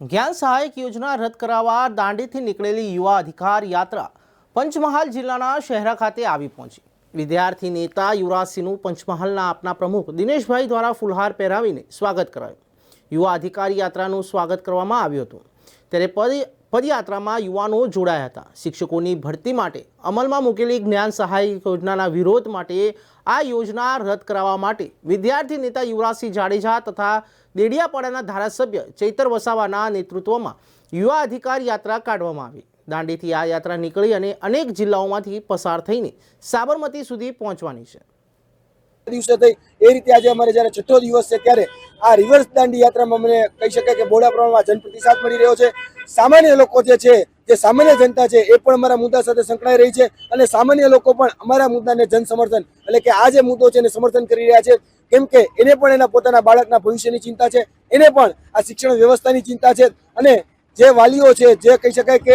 જ્ઞાન સહાયક યોજના રદ કરાવવા દાંડીથી નીકળેલી યુવા અધિકાર યાત્રા પંચમહાલ જિલ્લાના શહેરા ખાતે આવી પહોંચી. વિદ્યાર્થી નેતા યુવરાજસિંહનું પંચમહાલના આપના પ્રમુખ દિનેશભાઈ દ્વારા ફુલહાર પહેરાવીને સ્વાગત કરાયું. યુવા અધિકાર યાત્રાનું સ્વાગત કરવામાં આવ્યું હતું. ત્યારે પદ પદયાત્રામાં યુવાનો જોડાયા હતા. શિક્ષકોની ભરતી માટે અમલમાં મૂકેલી જ્ઞાન સહાયક યોજનાના વિરોધ માટે આ યોજના રદ કરાવવા માટે વિદ્યાર્થી નેતા યુવરાજસિંહ જાડેજા તથા દેડિયાપાડાના ધારાસભ્ય ચૈતર વસાવાના નેતૃત્વમાં યુવા અધિકાર યાત્રા કાઢવામાં આવી. દાંડીથી આ યાત્રા નીકળી અને અનેક જિલ્લાઓમાંથી પસાર થઈને સાબરમતી સુધી પહોંચવાની છે. દિવસે થઈ. એ રીતે આજે અમારે જ્યારે છઠ્ઠો દિવસ છે ત્યારે આ રિવર્સ દાંડી યાત્રામાં મને કહી શકાય કે બોડા પ્રમાણમાં જનપ્રતિસાદ મળી રહ્યો છે. સામાન્ય લોકો જે છે, જે સામાન્ય જનતા છે, એ પણ અમારા મુદ્દા સાથે સંકળાઈ રહી છે અને સામાન્ય લોકો પણ અમારા મુદ્દાને જન સમર્થન એટલે કે આ જે મુદ્દો છે એને સમર્થન કરી રહ્યા છે. કેમ કે એને પણ એના પોતાના બાળકના ભવિષ્યની ચિંતા છે, એને પણ આ શિક્ષણ વ્યવસ્થાની ચિંતા છે અને જે વાલીઓ છે, જે કહી શકાય કે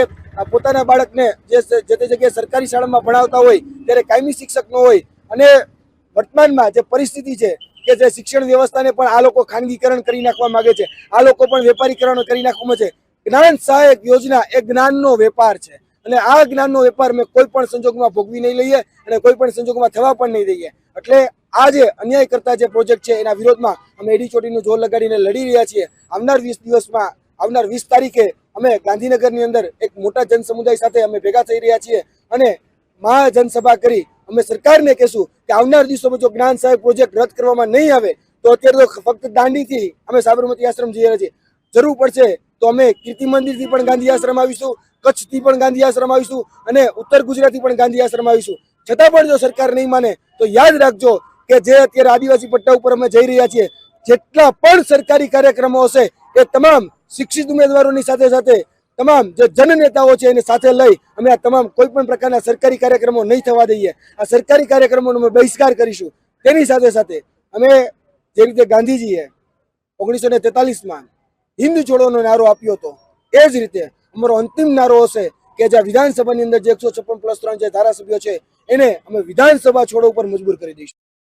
પોતાના બાળકને જે તે જગ્યાએ સરકારી શાળામાં ભણાવતા હોય, ત્યારે કાયમી શિક્ષક ન હોય અને વર્તમાનમાં જે પરિસ્થિતિ છે કે જે શિક્ષણ વ્યવસ્થાને પણ આ લોકો ખાનગીકરણ કરી નાખવા માંગે છે, આ લોકો પણ વેપારીકરણ કરી નાખવા માંગે છે. જ્ઞાન સહાયક યોજના, એ જ્ઞાનનો વેપાર છે. અને આ જ્ઞાનનો વેપાર મેં કોઈ પણ સંજોગમાં ભોગવી નહીં લઈએ અને કોઈ પણ સંજોગમાં થવા પણ નહીં દઈએ. એટલે આ જે અન્યાય કરતા જે પ્રોજેક્ટ છે એના વિરોધમાં અમે એડી ચોટીનું જોર લગાડીને લડી રહ્યા છીએ. આવનાર વીસ દિવસમાં, આવનાર વીસ તારીખે અમે ગાંધીનગરની અંદર એક મોટા જન સમુદાય સાથે અમે ભેગા થઈ રહ્યા છીએ અને મહા જનસભા કરી અમે સરકારને કહેશું કે આવનાર દિવસોમાં જો જ્ઞાન સાહેબ પ્રોજેક્ટ રદ કરવામાં નહીં આવે, તો અત્યારે તો ફક્ત દાંડીથી અમે સાબરમતી આશ્રમ જઈ રહ્યા છીએ. જરૂર પડશે તો અમે કીર્તિ મંદિરથી પણ ગાંધી આશ્રમ આવીશું, કચ્છથી પણ ગાંધી આશ્રમ આવીશું અને ઉત્તર ગુજરાતથી પણ ગાંધી આશ્રમ આવીશું. છતાં પણ જો સરકાર નહીં માને, તો યાદ રાખજો કે જે અત્યારે આદિવાસી પટ્ટા ઉપર અમે જઈ રહ્યા છીએ, જેટલા પણ સરકારી કાર્યક્રમો હશે, એ તમામ શિક્ષિત ઉમેદવારોની સાથે સાથે તમામ જે જનનેતાઓ છે એને સાથે લઈ અમે આ તમામ કોઈ પણ પ્રકારના સરકારી કાર્યક્રમો નહીં થવા દઈએ. આ સરકારી કાર્યક્રમોનો અમે બહિષ્કાર કરીશું. તેની સાથે સાથે અમે જે રીતે ગાંધીજીએ ઓગણીસો ને તેતાલીસમાં હિન્દ છોડોનો નારો આપ્યો હતો, એ જ રીતે અમારો અંતિમ નારો હશે કે જ્યાં વિધાનસભાની અંદર જે એકસો છપ્પન પ્લસ ત્રણ જે ધારાસભ્યો છે, એને અમે વિધાનસભા છોડો ઉપર મજબૂર કરી દઈશું.